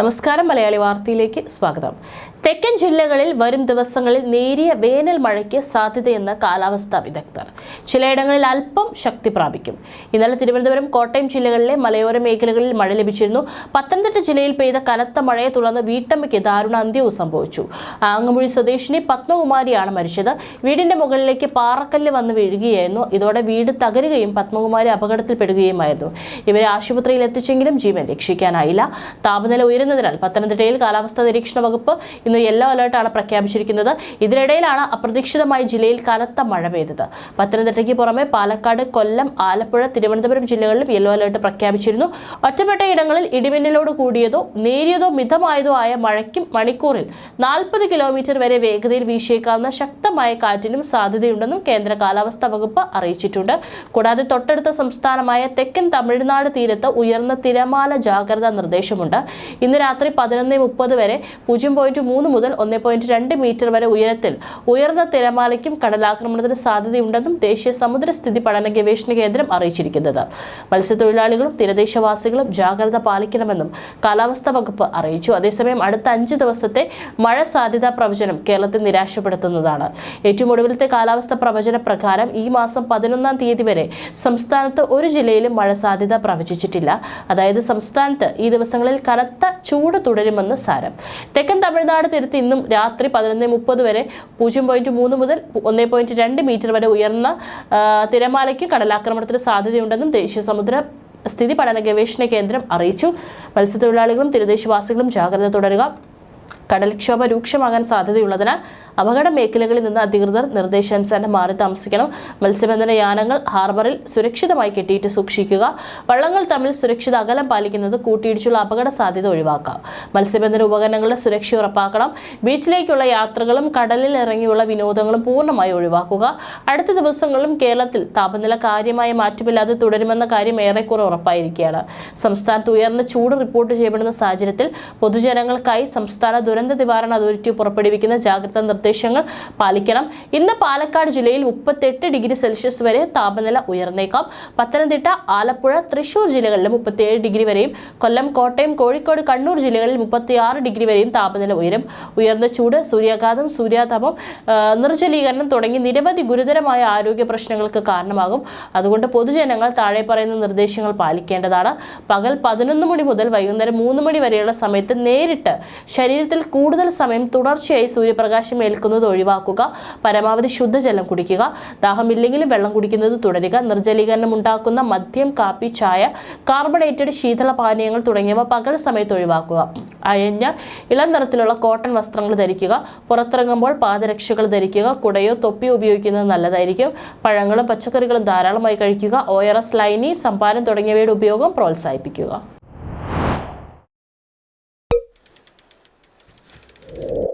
നമസ്കാരം മലയാളി വാർത്തയിലേക്ക് സ്വാഗതം. തെക്കൻ ജില്ലകളിൽ വരും ദിവസങ്ങളിൽ നേരിയ വേനൽ മഴയ്ക്ക് സാധ്യതയെന്ന് കാലാവസ്ഥാ വിദഗ്ധർ. ചിലയിടങ്ങളിൽ അല്പം ശക്തി പ്രാപിക്കും. ഇന്നലെ തിരുവനന്തപുരം കോട്ടയം ജില്ലകളിലെ മലയോര മേഖലകളിൽ മഴ ലഭിച്ചിരുന്നു. പത്തനംതിട്ട ജില്ലയിൽ പെയ്ത കനത്ത മഴയെ തുടർന്ന് വീട്ടമ്മയ്ക്ക് ദാരുണ അന്ത്യവും സംഭവിച്ചു. ആങ്ങമുഴി സ്വദേശിനി പത്മകുമാരിയാണ് മരിച്ചത്. വീടിന്റെ മുകളിലേക്ക് പാറക്കല്ല് വന്ന് വീഴുകയായിരുന്നു. ഇതോടെ വീട് തകരുകയും പത്മകുമാരി അപകടത്തിൽപ്പെടുകയുമായിരുന്നു. ഇവരെ ആശുപത്രിയിൽ എത്തിച്ചെങ്കിലും ജീവൻ രക്ഷിക്കാനായില്ല. താപനില ഉയരുന്നതിനാൽ പത്തനംതിട്ടയിൽ കാലാവസ്ഥാ നിരീക്ഷണ വകുപ്പ് ഇന്ന് യെല്ലോ അലേർട്ടാണ് പ്രഖ്യാപിച്ചിരിക്കുന്നത്. ഇതിനിടയിലാണ് അപ്രതീക്ഷിതമായി ജില്ലയിൽ കനത്ത മഴ പെയ്തത്. പത്തനംതിട്ടയ്ക്ക് പുറമെ പാലക്കാട് കൊല്ലം ആലപ്പുഴ തിരുവനന്തപുരം ജില്ലകളിലും യെല്ലോ അലേർട്ട് പ്രഖ്യാപിച്ചിരുന്നു. ഒറ്റപ്പെട്ട ഇടങ്ങളിൽ ഇടിമിന്നലോട് കൂടിയതോ നേരിയതോ മിതമായതോ ആയ മഴയ്ക്കും മണിക്കൂറിൽ നാൽപ്പത് കിലോമീറ്റർ വരെ വേഗതയിൽ വീശിയേക്കാവുന്ന ശക്തമായ കാറ്റിനും സാധ്യതയുണ്ടെന്നും കേന്ദ്ര കാലാവസ്ഥാ വകുപ്പ് അറിയിച്ചിട്ടുണ്ട്. കൂടാതെ തൊട്ടടുത്ത സംസ്ഥാനമായ തെക്കൻ തമിഴ്നാട് തീരത്ത് ഉയർന്ന തിരമാല ജാഗ്രതാ നിർദ്ദേശമുണ്ട്. ഇന്ന് രാത്രി പതിനൊന്ന് മുപ്പത് വരെ പൂജ്യം പോയിന്റ് മൂന്ന് മുതൽ ഒന്ന് പോയിന്റ് രണ്ട് മീറ്റർ വരെ ഉയരത്തിൽ ഉയർന്ന തിരമാലയ്ക്കും കടലാക്രമണത്തിന് സാധ്യതയുണ്ടെന്നും ദേശീയ സമുദ്ര സ്ഥിതി പഠന ഗവേഷണ കേന്ദ്രം അറിയിച്ചിരിക്കുന്നത്. മത്സ്യത്തൊഴിലാളികളും തീരദേശവാസികളും ജാഗ്രത പാലിക്കണമെന്നും കാലാവസ്ഥാ വകുപ്പ് അറിയിച്ചു. അതേസമയം അടുത്ത അഞ്ച് ദിവസത്തെ മഴ സാധ്യതാ പ്രവചനം കേരളത്തെ നിരാശപ്പെടുത്തുന്നതാണ്. ഏറ്റവും ഒടുവിലത്തെ കാലാവസ്ഥ പ്രവചന പ്രകാരം ഈ മാസം പതിനൊന്നാം തീയതി വരെ സംസ്ഥാനത്ത് ഒരു ജില്ലയിലും മഴ സാധ്യത പ്രവചിച്ചിട്ടില്ല. അതായത് സംസ്ഥാനത്ത് ഈ ദിവസങ്ങളിൽ കനത്ത ചൂട് തുടരുമെന്ന് സാരം. തെക്കൻ തമിഴ്നാട് തീരത്ത് ഇന്നും രാത്രി പതിനൊന്ന് മുപ്പത് വരെ പൂജ്യം പോയിന്റ് മൂന്ന് മുതൽ ഒന്ന് പോയിന്റ് രണ്ട് മീറ്റർ വരെ ഉയർന്ന തിരമാലയ്ക്ക് കടലാക്രമണത്തിന് സാധ്യതയുണ്ടെന്നും ദേശീയ സമുദ്ര സ്ഥിതി പഠന ഗവേഷണ കേന്ദ്രം അറിയിച്ചു. മത്സ്യത്തൊഴിലാളികളും തീരദേശവാസികളും ജാഗ്രത തുടരുക. കടൽക്ഷോഭ രൂക്ഷമാകാൻ സാധ്യതയുള്ളതിനാൽ അപകട മേഖലകളിൽ നിന്ന് അധികൃതർ നിർദ്ദേശാനുസരണം മാറി താമസിക്കണം. മത്സ്യബന്ധന യാനങ്ങൾ ഹാർബറിൽ സുരക്ഷിതമായി കെട്ടിയിട്ട് സൂക്ഷിക്കുക. വള്ളങ്ങൾ തമ്മിൽ സുരക്ഷിത അകലം പാലിക്കുന്നത് കൂട്ടിയിടിച്ചുള്ള അപകട സാധ്യത ഒഴിവാക്കാം. മത്സ്യബന്ധന ഉപകരണങ്ങളുടെ സുരക്ഷ ഉറപ്പാക്കണം. ബീച്ചിലേക്കുള്ള യാത്രകളും കടലിൽ ഇറങ്ങിയുള്ള വിനോദങ്ങളും പൂർണമായി ഒഴിവാക്കുക. അടുത്ത ദിവസങ്ങളിലും കേരളത്തിൽ താപനില കാര്യമായ മാറ്റമില്ലാതെ തുടരുമെന്ന കാര്യം ഏറെക്കുറെ ഉറപ്പായിരിക്കുകയാണ്. സംസ്ഥാനത്ത് ഉയർന്ന ചൂട് റിപ്പോർട്ട് ചെയ്യപ്പെടുന്ന സാഹചര്യത്തിൽ പൊതുജനങ്ങൾക്കായി സംസ്ഥാന ദുരന്ത നിവാരണ അതോറിറ്റി പുറപ്പെടുവിക്കുന്ന ജാഗ്രതാ നിർദ്ദേശങ്ങൾ പാലിക്കണം. ഇന്ന് പാലക്കാട് ജില്ലയിൽ മുപ്പത്തെട്ട് ഡിഗ്രി സെൽഷ്യസ് വരെ താപനില ഉയർന്നേക്കാം. പത്തനംതിട്ട ആലപ്പുഴ തൃശൂർ ജില്ലകളിൽ മുപ്പത്തിയേഴ് ഡിഗ്രി വരെയും കൊല്ലം കോട്ടയം കോഴിക്കോട് കണ്ണൂർ ജില്ലകളിൽ മുപ്പത്തിയാറ് ഡിഗ്രി വരെയും താപനില ഉയരും. ഉയർന്ന ചൂട് സൂര്യാഘാതം സൂര്യാതപം നിർജലീകരണം തുടങ്ങി നിരവധി ഗുരുതരമായ ആരോഗ്യ പ്രശ്നങ്ങൾക്ക് കാരണമാകും. അതുകൊണ്ട് പൊതുജനങ്ങൾ താഴെ പറയുന്ന നിർദ്ദേശങ്ങൾ പാലിക്കേണ്ടതാണ്. പകൽ പതിനൊന്ന് മണി മുതൽ വൈകുന്നേരം മൂന്ന് മണി വരെയുള്ള സമയത്ത് നേരിട്ട് ശരീരത്തിൽ കൂടുതൽ സമയം തുടർച്ചയായി സൂര്യപ്രകാശം ഏൽക്കുന്നത് ഒഴിവാക്കുക പരമാവധി ശുദ്ധജലം കുടിക്കുക ദാഹമില്ലെങ്കിലും വെള്ളം കുടിക്കുന്നത് തുടരുക നിർജലീകരണം ഉണ്ടാക്കുന്ന മദ്യം കാപ്പി ചായ കാർബണേറ്റഡ് ശീതള പാനീയങ്ങൾ തുടങ്ങിയവ പകൽ സമയത്ത് ഒഴിവാക്കുക. അയഞ്ഞ ഇളം നിറത്തിലുള്ള കോട്ടൺ വസ്ത്രങ്ങൾ ധരിക്കുക പുറത്തിറങ്ങുമ്പോൾ പാദരക്ഷകൾ ധരിക്കുക കുടയോ തൊപ്പിയോ ഉപയോഗിക്കുന്നത് നല്ലതായിരിക്കും. പഴങ്ങളും പച്ചക്കറികളും ധാരാളമായി കഴിക്കുക ഒ ആർ എസ് ലൈനി സംഭാരം തുടങ്ങിയവയുടെ ഉപയോഗം പ്രോത്സാഹിപ്പിക്കുക. you